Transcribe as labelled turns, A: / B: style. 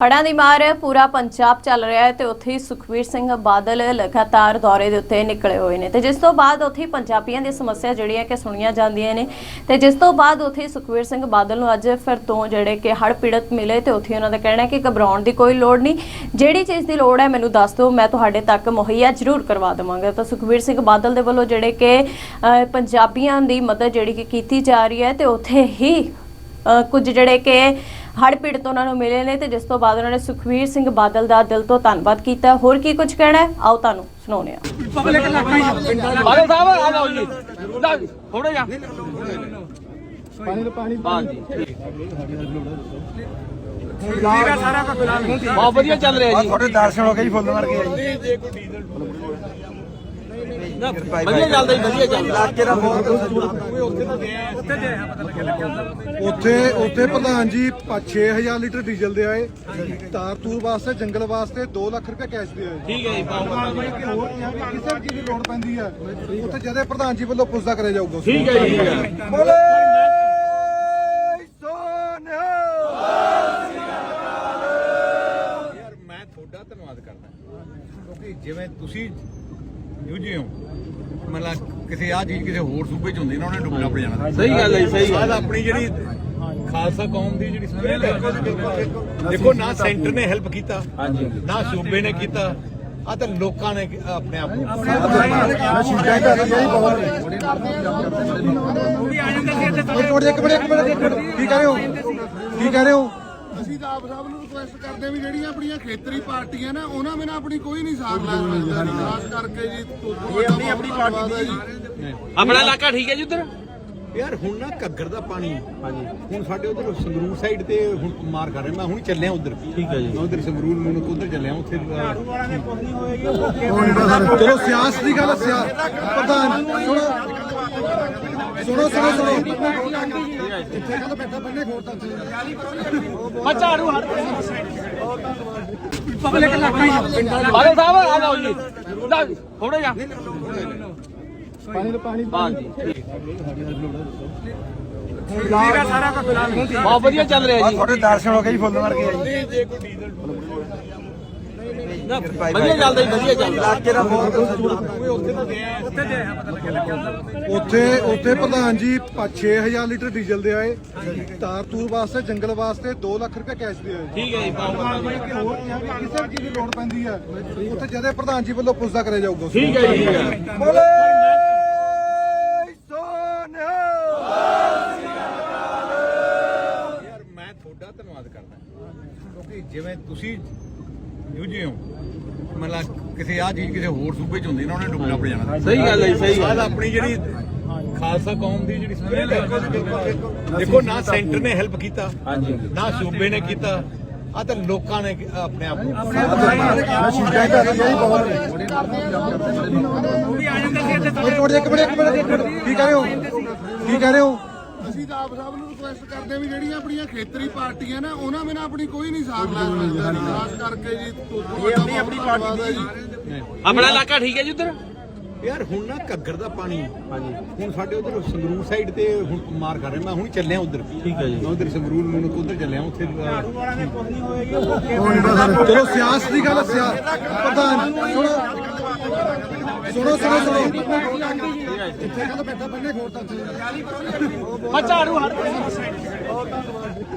A: ਹੜ੍ਹਾਂ ਦੀ ਮਾਰ ਪੂਰਾ ਪੰਜਾਬ ਚੱਲ ਰਿਹਾ ਹੈ ਤੇ ਉੱਥੇ ਹੀ ਸੁਖਵੀਰ ਸਿੰਘ ਬਾਦਲ ਲਗਾਤਾਰ ਦੌਰੇ ਦੇ ਉੱਤੇ ਨਿਕਲੇ ਹੋਏ ਨੇ ਤੇ ਜਿਸ ਤੋਂ ਬਾਅਦ ਉੱਥੇ ਹੀ ਪੰਜਾਬੀਆਂ ਦੀ ਸਮੱਸਿਆ ਜਿਹੜੀ ਹੈ ਕਿ ਸੁਣੀਆਂ ਜਾਂਦੀਆਂ ਨੇ ਤੇ ਜਿਸ ਤੋਂ ਬਾਅਦ ਉੱਥੇ ਹੀ ਸੁਖਵੀਰ ਸਿੰਘ ਬਾਦਲ ਨੂੰ ਅੱਜ ਫਿਰ ਤੋਂ ਜਿਹੜੇ ਕਿ ਹੜ੍ਹ ਪੀੜਤ ਮਿਲੇ ਤੇ ਉੱਥੇ ਉਹਨਾਂ ਦਾ ਕਹਿਣਾ ਹੈ ਕਿ ਘਬਰਾਉਣ ਦੀ ਕੋਈ ਲੋੜ ਨਹੀਂ। ਜਿਹੜੀ ਚੀਜ਼ ਦੀ ਲੋੜ ਹੈ ਮੈਨੂੰ ਦੱਸ ਦਿਓ, ਮੈਂ ਤੁਹਾਡੇ ਤੱਕ ਮੁਹੱਈਆ ਜ਼ਰੂਰ ਕਰਵਾ ਦੇਵਾਂਗਾ। ਤਾਂ ਸੁਖਵੀਰ ਸਿੰਘ ਬਾਦਲ ਦੇ ਵੱਲੋਂ ਜਿਹੜੇ ਕਿ ਪੰਜਾਬੀਆਂ ਦੀ ਮਦਦ ਜਿਹੜੀ ਕਿ ਕੀਤੀ ਜਾ ਰਹੀ ਹੈ ਤੇ ਉੱਥੇ ਹੀ ਕੁਝ ਜਿਹੜੇ ਕਿ ਹੜ੍ਹ ਪੀੜਤ ਉਹਨਾਂ ਨੂੰ ਮਿਲੇ ਨੇ ਤੇ ਜਿਸ ਤੋਂ ਬਾਅਦ ਉਹਨਾਂ ਨੇ ਸੁਖਵੀਰ ਸਿੰਘ ਬਾਦਲ ਦਾ ਦਿਲ ਤੋਂ ਧੰਨਵਾਦ ਕੀਤਾ। ਹੋਰ ਕੀ ਕੁਝ ਕਹਿਣਾ ਹੈ? ਆਓ ਤੁਹਾਨੂੰ ਸੁਣਾਉਂਦੇ ਹਾਂ।
B: ਬਾਦਲ ਸਾਹਿਬ ਆ ਜਾਓ ਜੀ। ਥੋੜਾ ਜਿਹਾ।
C: ਪਾਣੀ ਦਾ ਪਾਣੀ
B: ਹਾਂਜੀ ਬਹੁਤ ਵਧੀਆ ਚੱਲ ਰਿਹਾ ਜੀ।
C: ਤੁਹਾਡੇ ਦਰਸ਼ਨ ਹੋ ਗਏ ਜੀ ਫੁੱਲ ਵਰਗੇ ਆ ਜੀ।
B: ਵਧੀਆ ਚੱਲਦਾ ਜੀ ਵਧੀਆ ਚੱਲਦਾ।
C: ਇਲਾਕੇ ਦਾ ਬਹੁਤ ਉੱਥੇ ਉੱਥੇ ਪ੍ਰਧਾਨ ਜੀ 6000 ਲੀਟਰ ਡੀਜ਼ਲ ਦੇ ਆਏ। ਤਾਰ ਤੂਰ ਵਾਸਤੇ ਜੰਗਲ ਵਾਸਤੇ 2 ਲੱਖ ਰੁਪਏ ਕੈਸ਼ ਦੇ ਆਏ।
B: ਠੀਕ ਹੈ ਜੀ ਪਾਉਂਗਾ
C: ਹੋਰ ਕਿਸੇ ਵੀ ਚੀਜ਼ ਦੀ ਲੋੜ ਪੈਂਦੀ ਹੈ ਉੱਥੇ ਜਦੇ ਪ੍ਰਧਾਨ ਜੀ ਵੱਲੋਂ ਪੁੱਛਦਾ ਕਰਿਆ ਜਾਊਗਾ।
B: ਠੀਕ ਹੈ ਜੀ।
C: ਬੋਲੇ
D: ਯਾਰ ਮੈਂ ਤੁਹਾਡਾ ਧੰਨਵਾਦ ਕਰਦਾ। ਕਿਉਂਕਿ ਜਿਵੇਂ ਤੁਸੀਂ ਜੂਝੇ ਹੋ? ਮਤਲਬ ਕਿਸੇ ਆ ਚੀਜ਼ ਕਿਸੇ ਹੋਰ ਸੂਬੇ ਚ ਹੁੰਦੀ ਨਾ ਉਹਨੇ ਡੁੱਬਣਾ ਪੜ ਜਾਣਾ।
B: ਸਹੀ ਗੱਲ ਹੈ ਸਹੀ ਗੱਲ।
D: ਆਪਣੀ ਜਿਹੜੀ ਖਾਲਸਾ ਕੌਮ ਦੀ ਜਿਹੜੀ ਹੈ ਦੇਖੋ ਨਾ ਸੈਂਟਰ ਨੇ ਹੈਲਪ ਕੀਤਾ
B: ਹਾਂਜੀ
D: ਨਾ ਸੂਬੇ ਨੇ ਕੀਤਾ ਆ ਤਾਂ ਲੋਕਾਂ ਨੇ ਆਪਣੇ ਆਪ ਨੂੰ
C: ਸ਼ੀਟਾਂ ਕਰ ਰਹੀ ਬਹੁਤ ਇੱਕ ਮਿੰਟ ਇੱਕ ਮਿੰਟ ਇੱਕ ਮਿੰਟ ਇੱਕ ਮਿੰਟ। ਕੀ ਕਹਿ ਰਹੇ ਹੋ? ਕੀ ਕਹਿ ਰਹੇ ਹੋ?
E: ਅਸੀਂ ਤਾਂ ਆਪ ਸਭ ਨੂੰ ਰਿਕੁਐਸਟ ਕਰਦੇ ਹਾਂ ਵੀ ਜਿਹੜੀਆਂ ਆਪਣੀਆਂ ਖੇਤਰੀ ਪਾਰਟੀਆਂ ਨੇ ਉਹਨਾਂ ਬਿਨਾਂ ਆਪਣੀ ਕੋਈ ਨਹੀਂ ਸਾਥ ਲੈ ਸਕਦਾ ਖਾਸ ਕਰਕੇ ਜੀ ਇਹ ਆਪਣੀ ਆਪਣੀ ਪਾਰਟੀ ਦਾ ਜੀ।
B: ਆਪਣਾ ਇਲਾਕਾ ਠੀਕ ਹੈ ਜੀ ਉਧਰ?
D: ਯਾਰ ਹੁਣ ਨਾ ਘੱਗਰ ਦਾ ਪਾਣੀ ਹਾਂਜੀ। ਹੁਣ ਸਾਡੇ ਉਧਰ ਸੰਗਰੂਰ ਸਾਈਡ ਤੇ ਹੁਣ ਮਾਰ ਕਰ ਰਿਹਾ। ਮੈਂ ਹੁਣ ਚੱਲਿਆ ਉਧਰ। ਠੀਕ ਹੈ ਜੀ। ਮੈਂ ਉਧਰ ਸੰਗਰੂਰ ਨੂੰ ਉਧਰ ਚੱਲਿਆ ਉੱਥੇ
C: ਚਲੋ ਸਿਆਸਤ ਦੀ ਗੱਲ ਸਿਆ ਪ੍ਰਧਾਨ ਸੁਣੋ ਸੁਣੋ ਸੁਣੋ। ਇੱਥੇ ਗੱਲ ਬੈਠਾ ਬੰਨੇ ਖੋਰ ਤਾਂ
B: ਮੈਂ ਝਾੜੂ ਹੜ ਪਬਲਿਕ ਇਲਾਕਾ ਹੀ ਬਾਦਲ ਸਾਹਿਬ ਆ ਜਾਓ ਜੀ। ਥੋੜਾ ਜਿਹਾ।
C: ਪਾਣੀ ਦਾ ਪਾਣੀ
B: ਹਾਂਜੀ ਬਹੁਤ ਵਧੀਆ ਚੱਲ ਰਿਹਾ ਜੀ।
C: ਤੁਹਾਡੇ ਦਰਸ਼ਨ ਹੋ ਗਏ ਜੀ ਫੁੱਲ ਵਰਗੇ ਆ ਜੀ।
B: ਵਧੀਆ ਚੱਲਦਾ ਜੀ ਵਧੀਆ ਚੱਲਦਾ।
C: ਇਲਾਕੇ ਦਾ ਬਹੁਤ ਉੱਥੇ ਉੱਥੇ ਪ੍ਰਧਾਨ ਜੀ 6000 ਲੀਟਰ ਡੀਜ਼ਲ ਦੇ ਆਏ। ਤਾਰ ਤੂਰ ਵਾਸਤੇ ਜੰਗਲ ਵਾਸਤੇ 2 ਲੱਖ ਰੁਪਏ ਕੈਸ਼ ਦੇ ਆਏ।
B: ਠੀਕ ਹੈ ਜੀ
C: ਕਿਸੇ। ਵੀ ਚੀਜ਼ ਦੀ ਲੋੜ ਪੈਂਦੀ ਹੈ ਉੱਥੇ ਜਦੇ ਪ੍ਰਧਾਨ ਜੀ ਵੱਲੋਂ ਪੁੱਛਦਾ ਕਰਿਆ ਜਾਊਗਾ
B: ਠੀਕ ਹੈ ਜੀ
C: ਬੋਲੇ ਸੋਨਿਆ।
D: ਯਾਰ ਮੈਂ ਤੁਹਾਡਾ ਧੰਨਵਾਦ ਕਰਦਾ। ਕਿਉਂਕਿ ਜਿਵੇਂ ਤੁਸੀਂ ਜੂਝੇ ਹੋ ਮਤਲਬ ਕਿਸੇ ਆ ਚੀਜ਼ ਕਿਸੇ ਹੋਰ ਸੂਬੇ ਚ ਹੁੰਦੀ ਨਾ ਉਹਨੇ ਡੁੱਬਣਾ ਪੜ ਜਾਣਾ।
B: ਸਹੀ ਗੱਲ ਹੈ ਸਹੀ ਗੱਲ।
D: ਆਪਣੀ ਜਿਹੜੀ ਖਾਲਸਾ ਕੌਮ ਦੀ ਜਿਹੜੀ ਸਪਿਰਿਟ ਦੇਖੋ ਨਾ ਸੈਂਟਰ ਨੇ ਹੈਲਪ ਕੀਤਾ
B: ਹਾਂਜੀ।
D: ਨਾ ਸੂਬੇ ਨੇ ਕੀਤਾ ਆ ਤਾਂ ਲੋਕਾਂ ਨੇ ਆਪਣੇ ਆਪ ਨੂੰ
C: ਮੈਂ ਸ਼ੀਟਾਂ ਕਰ ਰਹੀ ਹਾਂ ਜੀ ਬਹੁਤ। ਇੱਕ ਮਿੰਟ ਇੱਕ ਮਿੰਟ ਇੱਕ ਮਿੰਟ ਇੱਕ ਮਿੰਟ। ਕੀ ਕਹਿ ਰਹੇ ਹੋ? ਕੀ ਕਹਿ ਰਹੇ ਹੋ?
E: ਅਸੀਂ ਤਾਂ ਆਪ ਸਭ ਨੂੰ ਰਿਕੁਐਸਟ ਕਰਦੇ ਹਾਂ ਵੀ ਜਿਹੜੀਆਂ ਆਪਣੀਆਂ ਖੇਤਰੀ ਪਾਰਟੀਆਂ ਨੇ ਉਹਨਾਂ ਬਿਨਾਂ ਆਪਣੀ ਕੋਈ ਨਹੀਂ ਸਾਥ ਲੈ ਸਕਦਾ ਖਾਸ ਕਰਕੇ ਜੀ ਇਹ ਆਪਣੀ ਆਪਣੀ ਪਾਰਟੀ ਦਾ। ਜੀ।
B: ਆਪਣਾ ਇਲਾਕਾ ਠੀਕ ਹੈ ਜੀ ਉਧਰ?
D: ਯਾਰ ਹੁਣ ਨਾ ਘੱਗਰ ਦਾ ਪਾਣੀ ਹਾਂਜੀ। ਹੁਣ ਸਾਡੇ ਉਧਰ ਸੰਗਰੂਰ ਸਾਈਡ ਤੇ ਹੁਣ ਮਾਰ ਕਰ ਰਿਹਾ। ਮੈਂ ਹੁਣ ਚੱਲਿਆ ਉਧਰ। ਠੀਕ ਹੈ ਜੀ। ਮੈਂ ਉਧਰ ਸੰਗਰੂਰ ਨੂੰ ਉਧਰ ਚੱਲਿਆ ਉੱਥੇ ਅਹ,
C: ਚਲੋ ਸਿਆਸਤ ਦੀ ਗੱਲ ਸਿਆ ਪ੍ਰਧਾਨ ਸੁਣੋ। ਸੁਣੋ ਸੁਣੋ ਸੁਣੋ। ਇੱਥੇ ਗੱਲ ਬੈਠਾ ਬੰਨੇ ਖੋਰ ਤਾਂ
B: ਮੈਂ ਝਾੜੂ ਹੜ